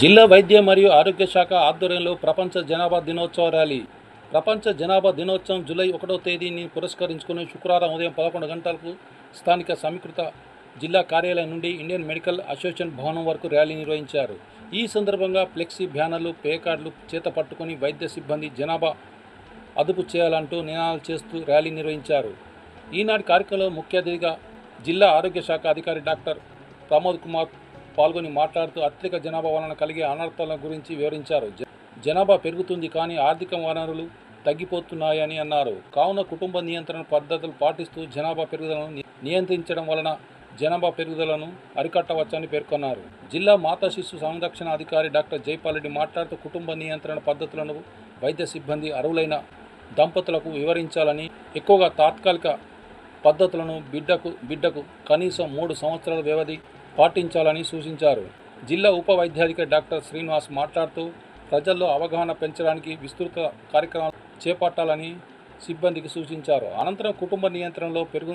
జిల్లా వైద్య మరియు ఆరోగ్య శాఖ ఆధ్వర్యంలో ప్రపంచ జనాభా దినోత్సవ ర్యాలీ. ప్రపంచ జనాభా దినోత్సవం జూలై ఒకటో తేదీని పురస్కరించుకుని శుక్రవారం ఉదయం పదకొండు గంటలకు స్థానిక సమీకృత జిల్లా కార్యాలయం నుండి ఇండియన్ మెడికల్ అసోసియేషన్ భవనం వరకు ర్యాలీ నిర్వహించారు. ఈ సందర్భంగా ఫ్లెక్సీ బ్యానర్లు పే కార్డులు చేత పట్టుకుని వైద్య సిబ్బంది జనాభా అదుపు చేయాలంటూ నినాదాలు చేస్తూ ర్యాలీ నిర్వహించారు. ఈనాటి కార్యక్రమంలో ముఖ్య అతిథిగా జిల్లా ఆరోగ్య శాఖ అధికారి డాక్టర్ ప్రమోద్ కుమార్ పాల్గొని మాట్లాడుతూ అత్యధిక జనాభా వలన కలిగే అనర్థాల గురించి వివరించారు. జ- జనాభా పెరుగుతుంది కానీ ఆర్థిక వనరులు తగ్గిపోతున్నాయని అన్నారు. కావున కుటుంబ నియంత్రణ పద్ధతులు పాటిస్తూ జనాభా పెరుగుదలను ని- నియంత్రించడం వలన జనాభా పెరుగుదలను అరికట్టవచ్చని పేర్కొన్నారు. జిల్లా మాతా శిశు సంరక్షణ అధికారి డాక్టర్ జైపాల్రెడ్డి మాట్లాడుతూ కుటుంబ నియంత్రణ పద్ధతులను వైద్య సిబ్బంది అరువులైన దంపతులకు వివరించాలని ఎక్కువగా తాత్కాలిక పద్ధతులను బిడ్డకు బిడ్డకు కనీసం మూడు సంవత్సరాల వ్యవధి పాటించాలని సూచించారు. జిల్లా ఉప వైద్యాధికారి డాక్టర్ శ్రీనివాస్ మాట్లాడుతూ ప్రజల్లో అవగాహన పెంచడానికి విస్తృత కార్యక్రమాలు చేపట్టాలని సిబ్బందికి సూచించారు. అనంతరం కుటుంబ నియంత్రణలో పెరుగు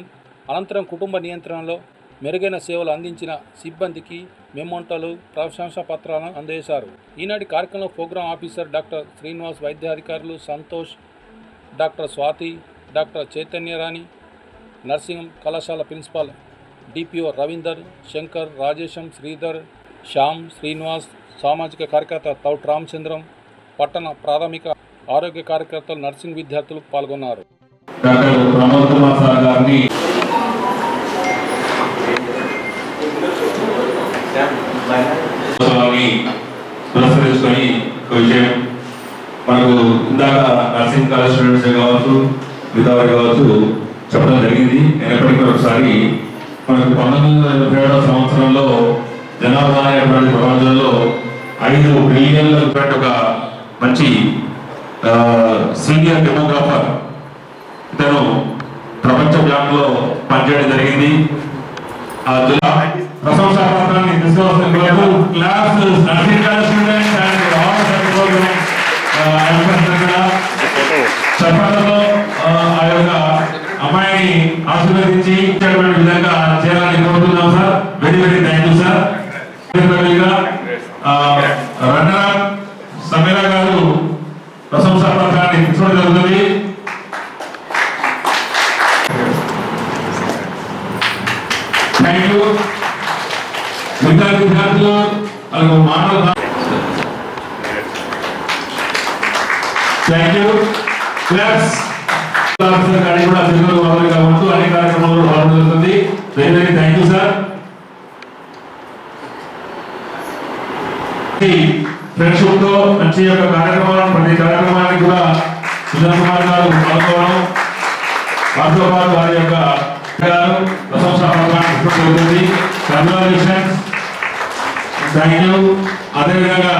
అనంతరం కుటుంబ నియంత్రణలో మెరుగైన సేవలు అందించిన సిబ్బందికి మెమోంటలు ప్రశంసా పత్రాలను అందజేశారు. ఈనాటి కార్యక్రమంలో program officer doctor Srinivas వైద్యాధికారులు Santosh doctor Swathi doctor Chaitanyarani nursing కళాశాల ప్రిన్సిపాల్ డిపిఓ రవీందర్ శంకర్ రాజేశం శ్రీధర్ శ్యామ్ శ్రీనివాస్ సామాజిక కార్యకర్త తౌట్ రామచంద్రం పట్టణ ప్రాథమిక ఆరోగ్య కార్యకర్తలు నర్సింగ్ విద్యార్థులు పాల్గొన్నారు. డాక్టర్ ప్రమోద్ కుమార్ సార్ గారిని పురస్కరించుకొని విషయం మనకు ఇందాక నర్సింగ్ కాలేజ్ స్టూడెంట్స్ కావచ్చు మిగతా వారు కావచ్చు చెప్పడం జరిగింది. నేను ఎప్పటికీ ఒకసారి మనకు పంతొమ్మిది వందల ఎనభై ఏడవ సంవత్సరంలో జనాభా అనేటువంటి ప్రపంచంలో ఐదు బిలియన్ల ఒక మంచి సీనియర్ డెమోగ్రాఫర్ ఇతను ప్రపంచ బ్యాంకులో పనిచేయడం జరిగింది. ఆ జిల్లా ప్రశంసా పత్రాన్ని తీసుకోవాల్సిన కొరకు క్లాస్ స్టూడెంట్స్ అండ్ ఆల్ చెప్పడంలో ఆ యొక్క అమ్మాయిని ఆశీర్వదించి ఇచ్చేటువంటి విధంగా చేయాలని కోరుతున్నాం sir. Very very thank you sir runner Sameera garu ప్రశంసా పత్రాన్ని తీసుకోవడం జరుగుతుంది. థ్యాంక్ యూ మిగతా విద్యార్థులు అలాగే మానవ థ్యాంక్ యూ క్లాస్ ఫ్రెండ్షిప్తో మంచి యొక్క కార్యక్రమాలను ప్రతి కార్యక్రమానికి కూడా కుమార్ గారు పాల్గొనడం వారి యొక్క గారు కంగ్రాచులేషన్స్ థ్యాంక్ యూ అదేవిధంగా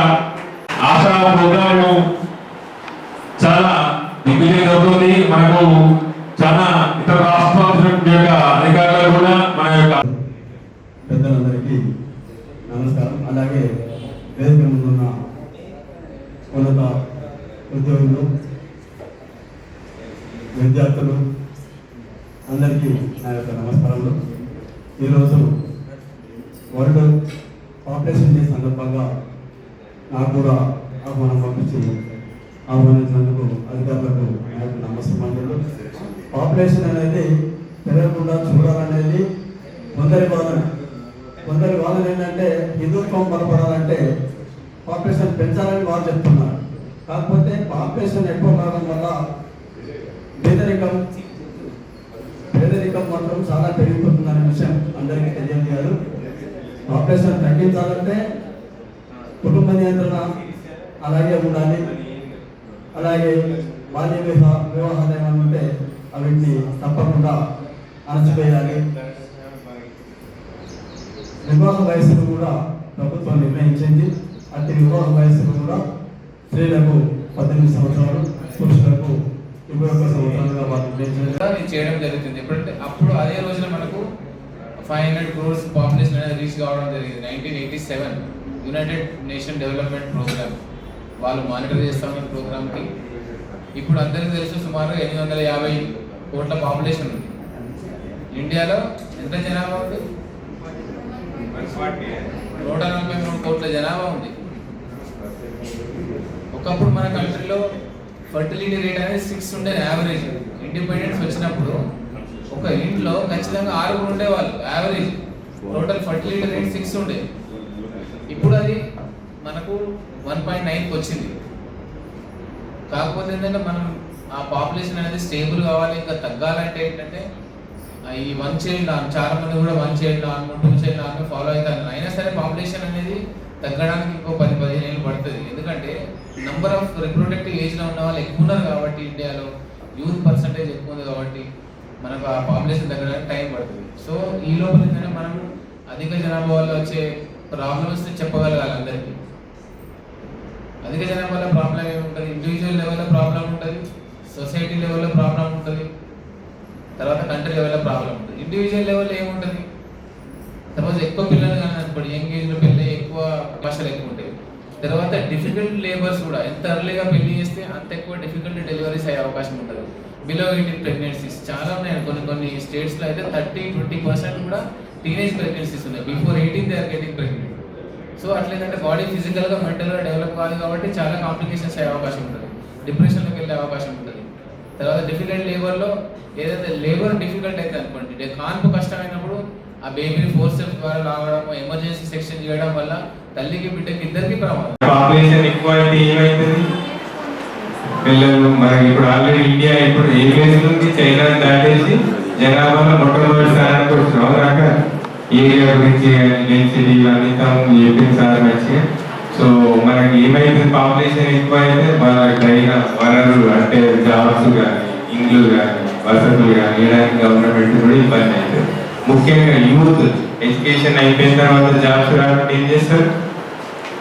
ఆశా ప్రోగ్రామ్ చాలా దిగ్విజయం అవుతుంది మనకు చాలా ఇతర రాష్ట్రాల యొక్క అధికారులు కూడా మన యొక్క పెద్దలందరికీ నమస్కారం. అలాగే వేదిక ముందున్న ఉన్నత ఉద్యోగులు విద్యార్థులు అందరికీ నా యొక్క నమస్కారములు. ఈరోజు వరల్డ్ పాపులేషన్ డే సందర్భంగా నాకు కూడా ఆహ్వానం పంపించి ఆహ్వానించినందుకు అధికారులకు నా పాపులేషన్ అనేది పెరగకుండా చూడాలనేది కొందరి వాదన కొందరి వాదన ఏంటంటే హిందుత్వం బలపడాలంటే పాపులేషన్ పెంచాలని వారు చెప్తున్నారు. కాకపోతే పాపులేషన్ ఎక్కువ కావడం వల్ల పేదరికం పేదరికం మాత్రం చాలా పెరిగిపోతుందనే విషయం అందరికీ తెలియజేయాలి పాపులేషన్ తగ్గించాలంటే కుటుంబ నియంత్రణ అలాగే ఉండాలి. అలాగే బాల్య వివాహాలు ఏమైనా ఉంటే అవిటిని తప్పకుండా అణచివేయాలి. వివాహ వయసును కూడా ప్రభుత్వం నిర్ణయించింది. అతి వివాహ వయసును కూడా స్త్రీలకు పద్దెనిమిది సంవత్సరాలు పురుషులకు ఇరవై ఒక్క సంవత్సరాలుగా వాళ్ళు నిర్ణయించారు. చేయడం జరుగుతుంది. ఎప్పుడంటే అప్పుడు అదే రోజున మనకు ఫైవ్ హండ్రెడ్ క్రోర్స్ పాపులేషన్ అనేది రీచ్ కావడం జరిగింది. Nineteen eighty seven united nation development programme వాళ్ళు మానిటర్ చేస్తున్న ప్రోగ్రామ్కి ఇప్పుడు అందరికీ తెలుసు సుమారు ఎనిమిది వందల యాభై కోట్ల పాపులేషన్ ఉంది. ఇండియాలో ఎంత జనాభా ఉంది? నూట నలభై మూడు కోట్ల జనాభా ఉంది. ఒకప్పుడు మన కంట్రీలో ఫర్టిలిటీ రేట్ అనేది సిక్స్ ఉండే యావరేజ్ ఇండిపెండెన్స్ వచ్చినప్పుడు ఒక ఇంట్లో ఖచ్చితంగా ఆరుగురు ఉండేవాళ్ళు average total fertility rate six ఉండే ఇప్పుడు అది మనకు వన్ పాయింట్ నైన్కి వచ్చింది. కాకపోతే ఏంటంటే మనం ఆ పాపులేషన్ అనేది స్టేబుల్ కావాలి ఇంకా తగ్గాలంటే ఏంటంటే ఈ వన్ చైల్డ్ నార్మ్ చాలా మంది కూడా one child norm two child norm follow అవుతారు. అయినా సరే పాపులేషన్ అనేది తగ్గడానికి ఇంకో పది పదిహేను ఏళ్ళు పడుతుంది. ఎందుకంటే నంబర్ ఆఫ్ రిప్రొడక్టివ్ ఏజ్లో ఉన్న వాళ్ళు ఎక్కువ ఉన్నారు కాబట్టి ఇండియాలో యూత్ పర్సంటేజ్ ఎక్కువ ఉంది కాబట్టి మనకు ఆ పాపులేషన్ తగ్గడానికి టైం పడుతుంది. సో ఈ లోపల ఏంటంటే మనం అధిక జనాభా వల్ల వచ్చే ప్రాబ్లమ్స్ని చెప్పగలగాలి అందరికీ. అధిక జనం వల్ల ప్రాబ్లం ఏముంటుంది ఇండివిజువల్ లెవెల్లో ప్రాబ్లం ఉంటుంది? సొసైటీ లెవెల్లో ప్రాబ్లం ఉంటుంది? తర్వాత కంట్రీ లెవెల్లో ప్రాబ్లం ఉంటుంది. ఇండివిజువల్ లెవెల్లో ఏముంటుంది తర్వాత ఎక్కువ పిల్లలు కానీ అనుకోండి యంగ్ ఏజ్లో పిల్లలు ఎక్కువ అవకాశాలు ఎక్కువ ఉంటాయి. తర్వాత డిఫికల్ట్ లేబర్స్ కూడా ఎంత ఎర్లీగా పెళ్ళి చేస్తే అంత ఎక్కువ డిఫికల్ట్ డెలివరీస్ అయ్యే అవకాశం ఉంటుంది. బిలో ఎయిటీన్ ప్రెగ్నెన్సీస్ చాలా ఉన్నాయి కొన్ని కొన్ని స్టేట్స్లో అయితే థర్టీ ట్వంటీ పర్సెంట్ కూడా టీనేజ్ ప్రెగ్నెన్సీస్ ఉన్నాయి. Before eighteen they are getting pregnant so అట్లేదంటే body ఫిజికల్గా మెంటల్గా డెవలప్ కాదు కాబట్టి చాలా కాంప్లికేషన్స్ అయ్యే అవకాశం ఉంటుంది. డిప్రెషన్లోకి వెళ్ళే అవకాశం ఉంటుంది. తర్వాత డిఫికల్ట్ లేబర్లో ఏదైతే లేబర్ డిఫికల్ట్ అయితే అనుకోండి కాన్పు కష్టమైనప్పుడు ఆ బేబీని ఫోర్స్ ద్వారా రావడం ఎమర్జెన్సీ సెక్షన్ చేయడం వల్ల తల్లికి బిడ్డకి ఇద్దరికి ప్రమాదం. పాపులేషన్ ఎక్కువ అయితే పిల్లలు మనకి ఇప్పుడు ఆల్రెడీ ఇండియా ఇప్పుడు ఏ ప్లేస్ నుంచి చైనా దాటేసి జనాభాలో మొట్టమొదటి స్థానానికి వచ్చినాం రాక ఏరియా గురించి డెన్సిటీ ఇవన్నీ తాము చెప్పింది సార్ మంచిగా. సో మనకి ఏమైతే పాపులేషన్ ఎక్కువ అయితే వాళ్ళకి తగిన వనరులు అంటే జాబ్స్ కానీ ఇండ్లు కానీ వసతులు కానీ ఇవ్వడానికి గవర్నమెంట్ కూడా ఇబ్బంది అవుతుంది ముఖ్యంగా యూత్ ఎడ్యుకేషన్ అయిపోయిన తర్వాత జాబ్స్ రాకుండా ఏం చేస్తారు?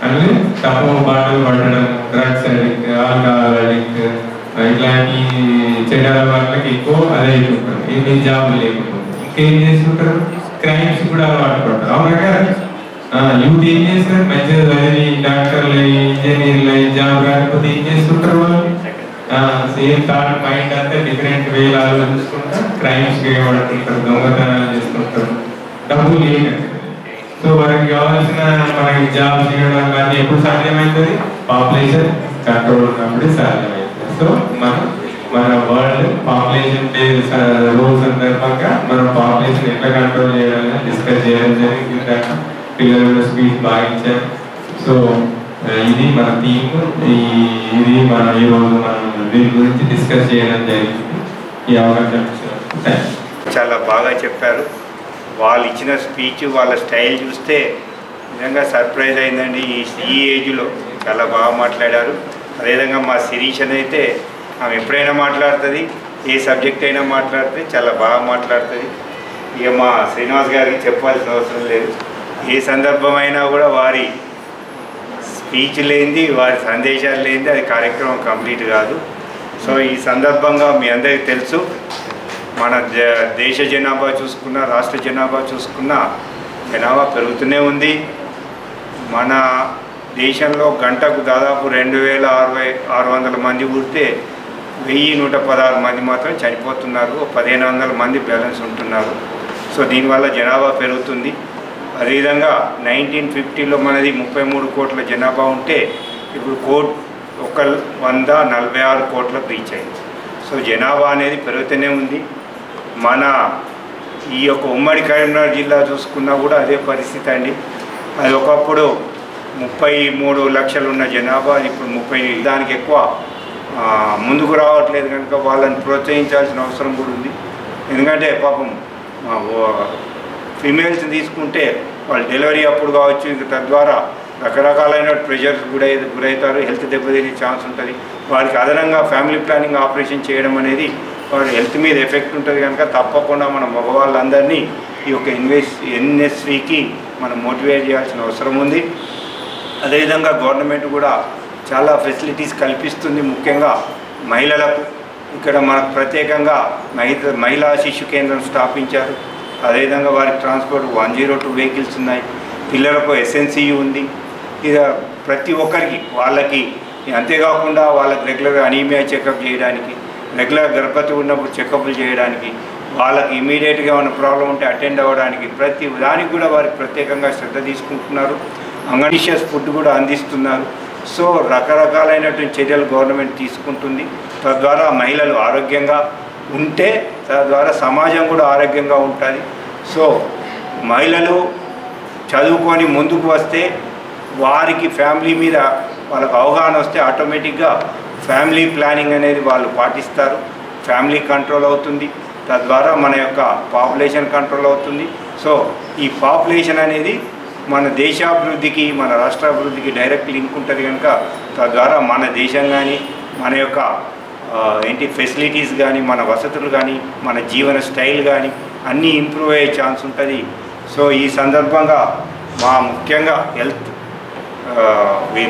అంటే తప్పు బాటలు పట్టడం డ్రగ్స్ అడిక్ట్ ఆల్కహాల్ అడిక్ట్ ఇట్లాంటి చెడ్డ వాళ్ళకి ఎక్కువ అదే అయిపోతుంది. ఏమి జాబ్ లేకుండా ఇంకేం చేస్తుంటారు? క్రైమ్స్ కూడా అలవాటు పడతారు అవునా కదా? యూత్ ఏం చేస్తారు? మంచిగా చదివి డాక్టర్లు అయ్యి ఇంజనీర్లు అయ్యి జాబ్ రాకపోతే ఏం చేస్తుంటారు వాళ్ళు? సేమ్ థాట్ మైండ్ అంతా డిఫరెంట్ వేలు ఆలోచిస్తుంటా క్రైమ్స్ చేయబడుతుంటారు దొంగతనాలు చేస్తుంటారు. డబ్బులు లేదు సో వారికి కావాల్సిన మనకి జాబ్ చేయడం కానీ ఎప్పుడు సాధ్యమవుతుంది పాపులేషన్ కంట్రోల్ కాబట్టి సాధ్యమవుతుంది సో మనం మన వరల్డ్ పాపులేషన్ డే రోజు సందర్భంగా మనం పాపులేషన్ ఎట్లా కంట్రోల్ చేయాలని డిస్కస్ చేయడం జరిగింది. పిల్లలు కూడా స్పీచ్ బాగా ఇచ్చారు సో ఇది మన థీమ్ ఈ ఇది మనం ఈరోజు మనం దీని గురించి డిస్కస్ చేయడం జరిగింది. ఈ అవకాశం చాలా బాగా చెప్పారు. వాళ్ళు ఇచ్చిన స్పీచ్ వాళ్ళ స్టైల్ చూస్తే నిజంగా సర్ప్రైజ్ అయిందండి. ఈ ఈ ఏజ్లో చాలా బాగా మాట్లాడారు. అదేవిధంగా మా శిరీష్ అయితే ఆమె ఎప్పుడైనా మాట్లాడుతుంది ఏ సబ్జెక్ట్ అయినా మాట్లాడితే చాలా బాగా మాట్లాడుతుంది. ఇక మా శ్రీనివాస్ గారికి చెప్పాల్సిన అవసరం లేదు. ఏ సందర్భమైనా కూడా వారి స్పీచ్ లేనిది వారి సందేశాలు లేనిది అది కార్యక్రమం కంప్లీట్ కాదు. సో ఈ సందర్భంగా మీ అందరికీ తెలుసు మన దేశ జనాభా చూసుకున్న రాష్ట్ర జనాభా చూసుకున్న జనాభా పెరుగుతూనే ఉంది. మన దేశంలో గంటకు దాదాపు రెండు వేల అరవై ఆరు వందల మంది పుడితే వెయ్యి నూట పదహారు మంది మాత్రం చనిపోతున్నారు. పదిహేను వందల మంది బ్యాలెన్స్ ఉంటున్నారు. సో దీనివల్ల జనాభా పెరుగుతుంది. అదేవిధంగా నైన్టీన్ ఫిఫ్టీలో మనది ముప్పై మూడు కోట్ల జనాభా ఉంటే ఇప్పుడు కోట్ ఒక వంద నలభై ఆరు కోట్లకు రీచ్ అయింది. సో జనాభా అనేది పెరుగుతూనే ఉంది. మన ఈ యొక్క ఉమ్మడి కరీంనగర్ జిల్లా చూసుకున్నా కూడా అదే పరిస్థితి అండి. అది ఒకప్పుడు ముప్పై మూడు లక్షలు ఉన్న జనాభా ఇప్పుడు ముప్పై దానికి ఎక్కువ ముందుకు రావట్లేదు కనుక వాళ్ళని ప్రోత్సహించాల్సిన అవసరం కూడా ఉంది. ఎందుకంటే పాపం ఫీమేల్స్ తీసుకుంటే వాళ్ళు డెలివరీ అప్పుడు కావచ్చు ఇంకా తద్వారా రకరకాలైన ప్రెషర్స్ గురై గురవుతారు. హెల్త్ దెబ్బతినే ఛాన్స్ ఉంటుంది. వారికి అదనంగా ఫ్యామిలీ ప్లానింగ్ ఆపరేషన్ చేయడం అనేది వారి హెల్త్ మీద ఎఫెక్ట్ ఉంటుంది కనుక తప్పకుండా మన మగవాళ్ళందరినీ ఈ యొక్క ఇన్వెస్ ఎన్ఎస్వికి మనం మోటివేట్ చేయాల్సిన అవసరం ఉంది. అదేవిధంగా గవర్నమెంట్ కూడా చాలా ఫెసిలిటీస్ కల్పిస్తుంది ముఖ్యంగా మహిళలకు. ఇక్కడ మనకు ప్రత్యేకంగా మహిళ మహిళా శిశు కేంద్రం స్థాపించారు. అదేవిధంగా వారికి transport one zero two vehicles ఉన్నాయి. పిల్లలకు ఎస్ఎన్సీయు ఉంది. ఇక ప్రతి ఒక్కరికి వాళ్ళకి అంతేకాకుండా వాళ్ళకి రెగ్యులర్గా అనీమియా చెకప్ చేయడానికి రెగ్యులర్ గర్భవతి ఉన్నప్పుడు చెకప్లు చేయడానికి వాళ్ళకి ఇమీడియట్గా ఏమైనా ప్రాబ్లం ఉంటే అటెండ్ అవ్వడానికి ప్రతి దానికి కూడా వారికి ప్రత్యేకంగా శ్రద్ధ తీసుకుంటున్నారు. అంగనీషియస్ ఫుడ్ కూడా అందిస్తున్నారు. సో రకరకాలైనటువంటి చర్యలు గవర్నమెంట్ తీసుకుంటుంది. తద్వారా మహిళలు ఆరోగ్యంగా ఉంటే తద్వారా సమాజం కూడా ఆరోగ్యంగా ఉంటుంది. సో మహిళలు చదువుకొని ముందుకు వస్తే వారికి ఫ్యామిలీ మీద వాళ్ళకు అవగాహన వస్తే ఆటోమేటిక్గా ఫ్యామిలీ ప్లానింగ్ అనేది వాళ్ళు పాటిస్తారు. ఫ్యామిలీ కంట్రోల్ అవుతుంది. తద్వారా మన యొక్క పాపులేషన్ కంట్రోల్ అవుతుంది. సో ఈ పాపులేషన్ అనేది మన దేశాభివృద్ధికి మన రాష్ట్రాభివృద్ధికి డైరెక్ట్ లింక్ ఉంటుంది కనుక తద్వారా మన దేశం కానీ మన యొక్క ఏంటి ఫెసిలిటీస్ కానీ మన వసతులు కానీ మన జీవన స్టైల్ కానీ అన్నీ ఇంప్రూవ్ అయ్యే ఛాన్స్ ఉంటుంది. సో ఈ సందర్భంగా మా ముఖ్యంగా హెల్త్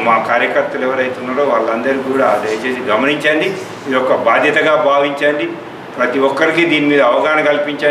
మా కార్యకర్తలు ఎవరైతే ఉన్నారో వాళ్ళందరికీ కూడా దయచేసి గమనించండి. ఇది ఒక బాధ్యతగా భావించండి. ప్రతి ఒక్కరికి దీని మీద అవగాహన కల్పించండి.